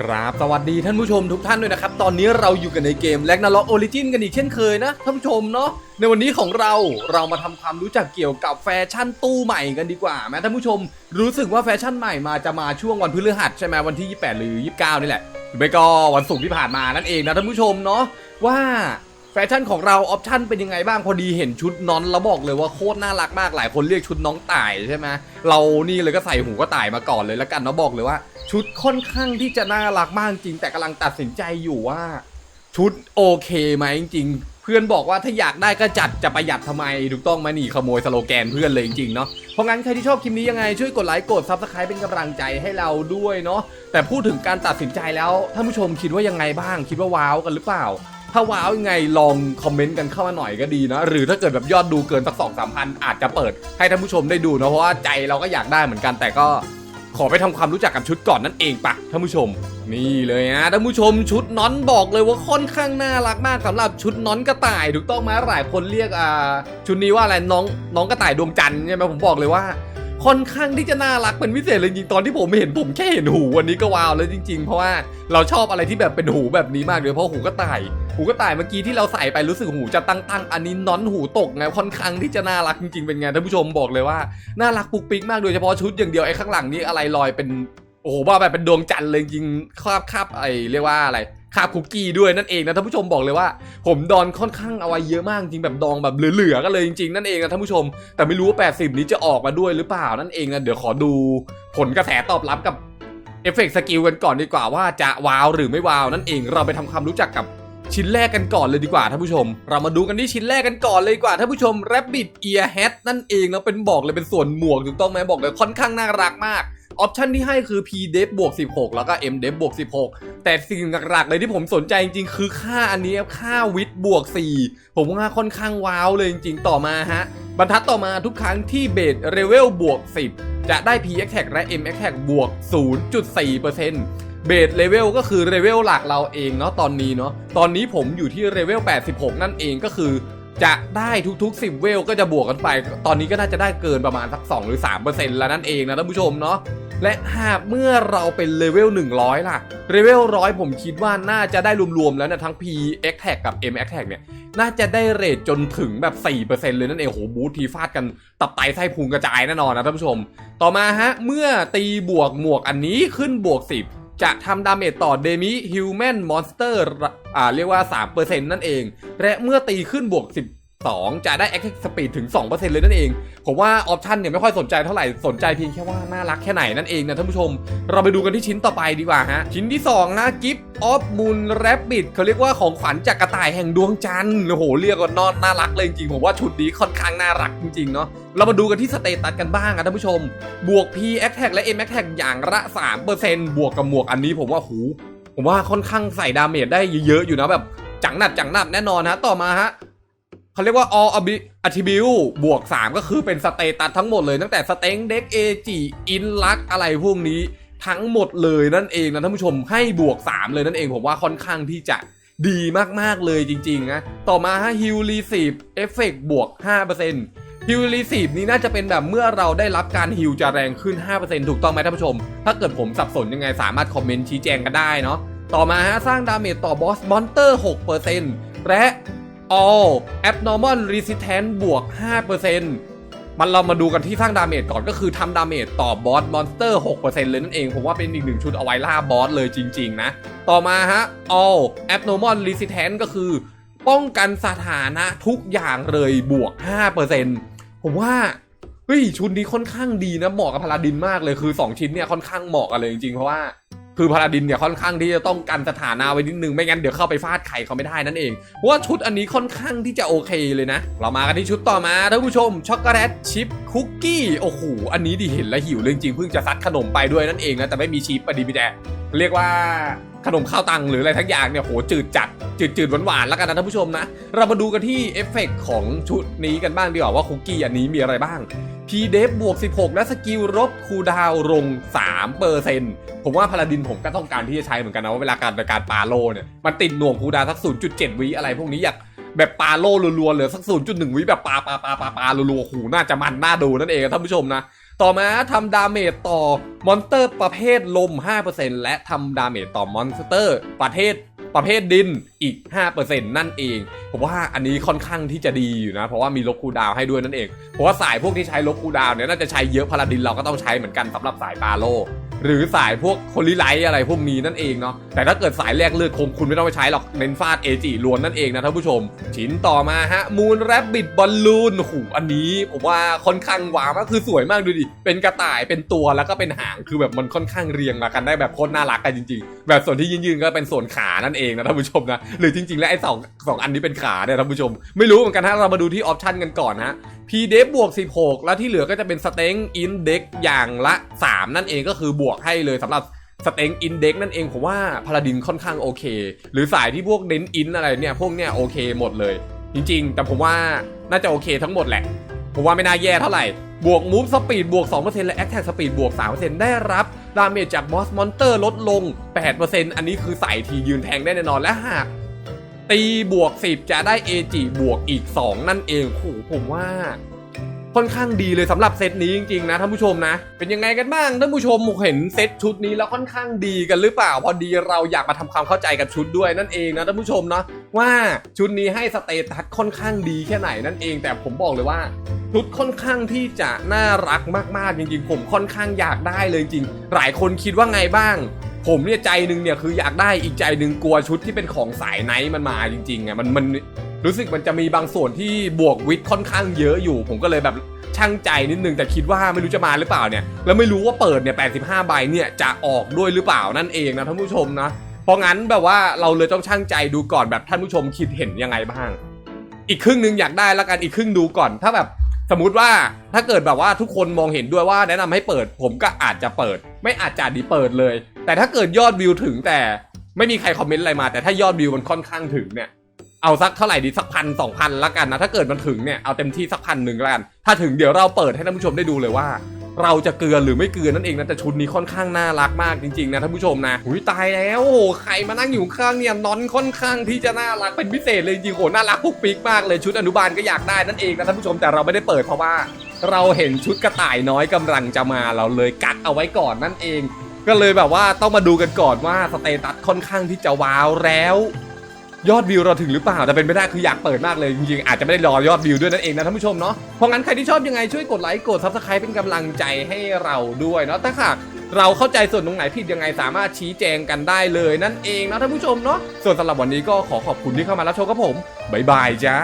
ครับสวัสดีท่านผู้ชมทุกท่านด้วยนะครับ ตอนนี้เราอยู่กันในเกมแลกนาล็อกโอริจินกันอีกเช่นเคยนะ ท่านผู้ชมเนาะในวันนี้ของเราเรามาทำความรู้จักเกี่ยวกับแฟชั่นตู้ใหม่กันดีกว่าแม้ท่านผู้ชมรู้สึกว่าแฟชั่นใหม่มาจะมาช่วงวันพฤหัสใช่ไหมวันที่ 28 หรือ 29 นี่แหละหรือไม่ก็วันศุกร์ที่ผ่านมานั่นเองนะท่านผู้ชมเนาะว่า แฟชั่นของเราออปชั่นเป็นยังไงบ้างพอดีเห็นชุดนอนแล้วบอกเลยว่าโคตรน่ารักมากหลายคนเรียกชุดน้องต่ายใช่ไหมเรานี่เลยก็ใส่หูก็ต่ายมาก่อนเลยแล้วกันเนาะบอกเลยว่า ชุดค่อนข้างที่จะน่ารักมากจริง แต่กำลังตัดสินใจอยู่ว่า ชุดโอเคไหมจริงเพื่อนบอกว่าถ้าอยากได้ก็จัดจะประหยัดทำไมถูกต้องไหมานี่ขโมยสโลแกนเพื่อนเลยจริงๆเนาะเพราะงั้นใครที่ชอบคลิปนี้ยังไงช่วยกดไลค์กดซับสไครป์เป็นกำลังใจให้เราด้วยเนาะแต่พูดถึงการตัดสินใจแล้วท่านผู้ชมคิดว่ายังไงบ้างคิดว่าว้าวกันหรือเปล่า ถ้าว้าวยังไงลองคอมเมนต์กันเข้ามาหน่อยก็ดีนะ หรือถ้าเกิดแบบยอดดูเกินสักสองสามพันอาจจะเปิดให้ท่านผู้ชมได้ดูนะเพราะว่าใจเราก็อยากได้เหมือนกันแต่ก็ขอไปทำความรู้จักกับชุดก่อนนั่นเองปะท่านผู้ชม นี่เลยนะท่านผู้ชมชุดน้อนบอกเลยว่าค่อนข้างน่ารักมากสำหรับชุดน้อนกระต่ายถูกต้องไหมหลายคนเรียกอ่าชุดนี้ว่าอะไรน้องน้องกระต่ายดวงจันทร์ใช่ไหมผมบอกเลยว่า ค่อนข้างที่จะน่ารักเป็นพิเศษเลยจริงตอนที่ผมเห็นผมแค่เห็นหูวันนี้ก็ว้าวแล้วจริง ๆ เพราะว่าเราชอบอะไรที่แบบเป็นหูแบบนี้มากเลยเพราะหูกระต่ายหูกระต่ายเมื่อกี้ที่เราใส่ไปรู้สึกหูจะตั้งๆอันนี้น้อนหูตกไงค่อนข้างที่จะน่ารักจริงๆเป็นไงท่านผู้ชมบอกเลยว่าน่ารักปุกปิกมากโดยเฉพาะชุดอย่างเดียวไอ้ข้างหลังนี่อะไรลอยเป็นโอ้โหว่าแบบเป็นดวงจันทร์เลยจริงคาบคาบไอเรียกว่าอะไร คาบคุกกี้ด้วยนั่นเองนะท่านผู้ชมบอกเลยว่า ผมดอนค่อนข้างเอาไว้เยอะมากจริงแบบดองแบบเหลือๆกันเลยจริงๆนั่นเองนะท่านผู้ชม แต่ไม่รู้ว่า80 นี้จะออกมาด้วยหรือเปล่านั่นเองนะเดี๋ยวขอดูผลกระแสตอบรับกับเอฟเฟกต์สกิลกันก่อนดีกว่าว่าจะว้าวหรือไม่ว้าวนั่นเองเราไปทำความรู้จักกับ ชิ้นแรกกันก่อนเลยดีกว่าท่านผู้ชม เรามาดูกันที่ชิ้นแรกกันก่อนเลยดีกว่าท่านผู้ชม Rabbit Ear Hat นั่นเองแล้วเป็นบอกเลยเป็นส่วนหมวกถูกต้องไหมบอกเลยค่อนข้างน่ารักมากออปชันที่ให้คือ p d e f บวก16 แล้วก็ m d e f บวก16 แต่สิ่งหลักๆ เลยที่ผมสนใจจริงๆ คือค่าอันนี้ค่าวิทบวก 4 ผมว่าค่อนข้างว้าวเลยจริงๆ ต่อมาฮะ บรรทัดต่อมาทุกครั้งที่เบสเรเวลบวก 10 จะได้ p x t a g และ m x t a g บวก 0.4% เบสเลเวลก็คือเลเวลหลักเราเองเนาะตอนนี้เนาะตอนนี้ผมอยู่ที่เลเวล 86 นั่นเองก็คือจะได้ทุกๆ 10 เวลก็จะบวกกันไป ตอนนี้ก็น่าจะได้เกินประมาณสัก 2 หรือ 3%แล้วนั่นเองนะท่านผู้ชมเนาะและหากเมื่อเราเป็นเลเวล 100 ล่ะ เลเวล100ผมคิดว่าน่าจะได้รวมๆ แล้วเนะทั้ง P X Tag กับ M X Tag เนี่ย น่าจะได้เรทจนถึงแบบ 4%เลยนั่นเองโหบูททีฟาดกันตับไตไส้พุงกระจายแน่นอนนะท่านผู้ชม ต่อมาฮะ เมื่อตีบวกหมวกอันนี้ขึ้นบวก 10 จะทำดาเมจต่อเดมิฮิวแมนมอนสเตอร์อ่าเรียกว่า 3%นั่นเอง และเมื่อตีขึ้นบวก10 2 จะได้ Attack Speed ถึง 2%เลยนั่นเอง ผมว่าออปชันเนี่ยไม่ค่อยสนใจเท่าไหร่ สนใจเพียงแค่ว่าน่ารักแค่ไหนนั่นเองนะท่านผู้ชม เราไปดูกันที่ชิ้นต่อไปดีกว่าฮะ ชิ้นที่ 2 นะ Gift of Moon Rabbit เขาเรียกว่าของขวัญจากกระต่ายแห่งดวงจันทร์ โอ้โห เรียกว่านอนน่ารักเลยจริงผมว่าชุดนี้ค่อนข้างน่ารักจริงๆเนาะ เรามาดูกันที่สเตตัสกันบ้างนะท่านผู้ชม บวก P Attack และ M Attack อย่างละ3%บวกกับหมวกอันนี้ผมว่าหูผมว่าค่อนข้างใส่ดาเมจได้เยอะๆอยู่นะแบบจังหนัดจังหนัดแน่นอนฮะต่อมาฮะ เขาเรียกว่า all attribute บวก 3 ก็คือเป็นสเตตัสทั้งหมดเลย ตั้งแต่สเต็งเด็กเอจีอินลักอะไรพวกนี้ทั้งหมดเลยนั่นเองนะท่านผู้ชมให้บวก 3 เลยนั่นเองผมว่าค่อนข้างที่จะดีมาก ๆ เลยจริง ๆ นะ ต่อมาฮะ heal receive effect บวก5% heal receive นี้น่าจะเป็นแบบเมื่อเราได้รับการ heal จะแรงขึ้น 5%ถูกต้องไหมท่านผู้ชม ถ้าเกิดผมสับสนยังไงสามารถคอมเมนต์ชี้แจงกันได้เนาะต่อมาฮะสร้างดาเมจต่อบอสมอนเตอร์ 6%และ all abnormal resistance บวก 5%มันเรามาดูกันที่สร้างดาเมจก่อนก็คือทำดาเมจต่อบอสมอนสเตอร์ 6%เลยนั่นเอง ผมว่าเป็นอีกหนึ่งชุดเอาไว้ล่าบอสเลยจริง ๆ นะ ต่อมาฮะ all abnormal resistance ก็คือ ป้องกันสถานะทุกอย่างเลยบวก 5%ผมว่าเฮ้ยชุดนี้ค่อนข้างดีนะเหมาะกับพาราดินมากเลยคือ 2 ชิ้นเนี่ยค่อนข้างเหมาะกันเลยจริงๆเพราะว่า คือพาราดินเนี่ยค่อนข้างที่จะต้องกันสถานะไว้นิดนึงไม่งั้นเดี๋ยวเข้าไปฟาดไข่เขาไม่ได้นั่นเองเพราะว่าชุดอันนี้ค่อนข้างที่จะโอเคเลยนะ เรามากันที่ชุดต่อมาท่านผู้ชมช็อกโกแลตชิพคุกกี้โอ้โหอันนี้ดิเห็นแล้วหิวเลยจริงเพิ่งจะซัดขนมไปด้วยนั่นเองนะแต่ไม่มีชิปปะดีพี่แดเรียกว่าขนมข้าวตังหรืออะไรทั้งอย่างเนี่ยโหจืดจัดจืดจืดหวานหวานๆแล้วกันนะท่านผู้ชมนะ เรามาดูกันที่เอฟเฟกต์ของชุดนี้กันบ้างดีกว่าว่าคุกกี้อันนี้มีอะไรบ้าง p d e f บวก 16 และสกิลลบคูดาวลง3เปอร์เซ็นต์ผมว่าพาราดินผมก็ต้องการที่จะใช้เหมือนกันนะว่าเวลาการในการปาโลเนี่ย มันติดหน่วงคูดาวน์สัก 0.7 วิอะไรพวกนี้อยากแบบปาโลรัวๆเหลือสัก 0.1 วิแบบปาปาปาปาปารัวๆหูน่าจะมันน่าดูนั่นเองท่านผู้ชมนะ ต่อมาทำดาเมจต่อมอนสเตอร์ประเภทลม 5%และทำดาเมจต่อมอนสเตอร์ประเภท ประเภทดินอีก 5%นั่นเอง ผมว่าอันนี้ค่อนข้างที่จะดีอยู่นะ เพราะว่ามีลบคูดาวให้ด้วยนั่นเอง เพราะว่าสายพวกที่ใช้ลบคูดาวเนี่ยน่าจะใช้เยอะพาราดินเราก็ต้องใช้เหมือนกันสำหรับสายปาโล หรือสายพวกโคลิไลท์อะไรพวกนี้นั่นเองเนาะแต่ถ้าเกิดสายแรกเลือดคงคุณไม่ต้องไปใช้หรอกเน้นฟาดเอจิล้วนนั่นเองนะท่านผู้ชม ชิ้นต่อมาฮะมูนแรบบิ t บอลลูนโอ้โหอันนี้ผมว่าค่อนข้างว้าวมากคือสวยมากดูดิเป็นกระต่ายเป็นตัวแล้วก็เป็นหางคือแบบมันค่อนข้างเรียงมากันได้แบบโคตรน่ารักกันจริง ๆ แบบส่วนที่ยืนๆก็เป็นส่วนขานั่นเองนะท่านผู้ชมนะหรือจริง ๆ แล้วไอ้สองสองอันนี้เป็นขาเนี่ยท่านผู้ชม ไม่รู้เหมือนกันฮะเรามาดูที่ออปชันกันก่อนนะ p d f บวก 16 แล้วที่เหลือก็จะเป็น Strength Index อย่างละ 3 นั่นเองก็คือบวกให้เลยสำหรับ Strength Index นั่นเองผมว่าพาราดินค่อนข้างโอเค หรือสายที่พวกเน้นอินอะไรเนี่ยพวกเนี่ยโอเคหมดเลย จริงๆ แต่ผมว่าน่าจะโอเคทั้งหมดแหละผมว่าไม่น่าแย่เท่าไหร่ บวก Move Speed บวก 2%และ Attack Speed บวก 3%ได้รับ ดาเมจจาก Boss Monster ลดลง 8%อันนี้คือใส่ทียืนแทงได้แน่นอนและหาก ตีบวก 10 จะได้ AG บวกอีก 2 นั่นเองโหผมว่า ค่อนข้างดีเลยสำหรับเซตนี้จริงๆนะท่านผู้ชมนะ เป็นยังไงกันบ้างท่านผู้ชมเห็นเซตชุดนี้แล้วค่อนข้างดีกันหรือเปล่า พอดีเราอยากมาทำความเข้าใจกับชุดด้วยนั่นเองนะท่านผู้ชมเนาะว่าชุดนี้ให้สเตตัสค่อนข้างดีแค่ไหนนั่นเอง แต่ผมบอกเลยว่าชุดค่อนข้างที่จะน่ารักมากๆจริงๆ ผมค่อนข้างอยากได้เลยจริงๆหลายคนคิดว่าไงบ้าง ผมเนี่ยใจหนึ่งเนี่ยคืออยากได้อีกใจหนึ่งกลัวชุดที่เป็นของสายไนท์มันมาจริงๆอะมันมันรู้สึกมันจะมีบางส่วนที่บวกวิทค่อนข้างเยอะอยู่ ผมก็เลยแบบช่างใจนิดนึงแต่คิดว่าไม่รู้จะมาหรือเปล่าเนี่ยแล้วไม่รู้ว่าเปิดเนี่ย85ใบเนี่ยจะออกด้วยหรือเปล่านั่นเองนะท่านผู้ชมนะเพราะงั้นแบบว่าเราเลยต้องช่างใจดูก่อนแบบท่านผู้ชมคิดเห็นยังไงบ้าง อีกครึ่งหนึงอยากได้แล้วกันอีกครึ่งดูก่อนถ้าแบบสมมติว่าถ้าเกิดแบบว่าทุกคนมองเห็นด้วยว่าแนะนำให้เปิด ผมก็อาจจะเปิด ไม่อาจจะดีเปิดเลย แต่ถ้าเกิดยอดวิวถึงแต่ไม่มีใครคอมเมนต์อะไรมา แต่ถ้ายอดวิวมันค่อนข้างถึงเนี่ยเอาสักเท่าไหร่ดีสักพันสองพันละกันนะถ้าเกิดมันถึงเนี่ยเอาเต็มที่สักพันหนึ่งละกันถ้าถึงเดี๋ยวเราเปิดให้ท่านผู้ชมได้ดูเลยว่า เราจะเกลือหรือไม่เกลือนั่นเองนะแต่ชุดนี้ค่อนข้างน่ารักมากจริงๆนะท่านผู้ชมนะหุยตายแล้วโอ้โหใครมานั่งอยู่ข้างเนี่ยนอนค่อนข้างที่จะน่ารักเป็นพิเศษเลยจริงๆโหน่ารักพุกปิกมากเลยชุดอนุบาลก็อยากได้นั่นเองนะท่านผู้ชมแต่เราไม่ได้เปิดเพราะว่า เราเห็นชุดกระต่ายน้อยกำลังจะมาเราเลยกัดเอาไว้ก่อนนั่นเอง ก็เลยแบบว่าต้องมาดูกันก่อนว่าสเตตัสค่อนข้างที่จะว้าวแล้ว ยอดวิวเราถึงหรือเปล่าแต่เป็นไม่ได้คืออยากเปิดมากเลยจริงๆอาจจะไม่ได้รอยอดวิวด้วยนั่นเองนะท่านผู้ชมเนาะเพราะงั้นใครที่ชอบยังไงช่วยกดไลค์กดซับสไครป์เป็นกำลังใจให้เราด้วยเนาะถ้าหากเราเข้าใจส่วนตรงไหนผิดยังไงสามารถชี้แจงกันได้เลยนั่นเองนะท่านผู้ชมเนาะส่วนสำหรับวันนี้ก็ขอขอบคุณที่เข้ามารับชมกับผมบ๊ายบายจ้า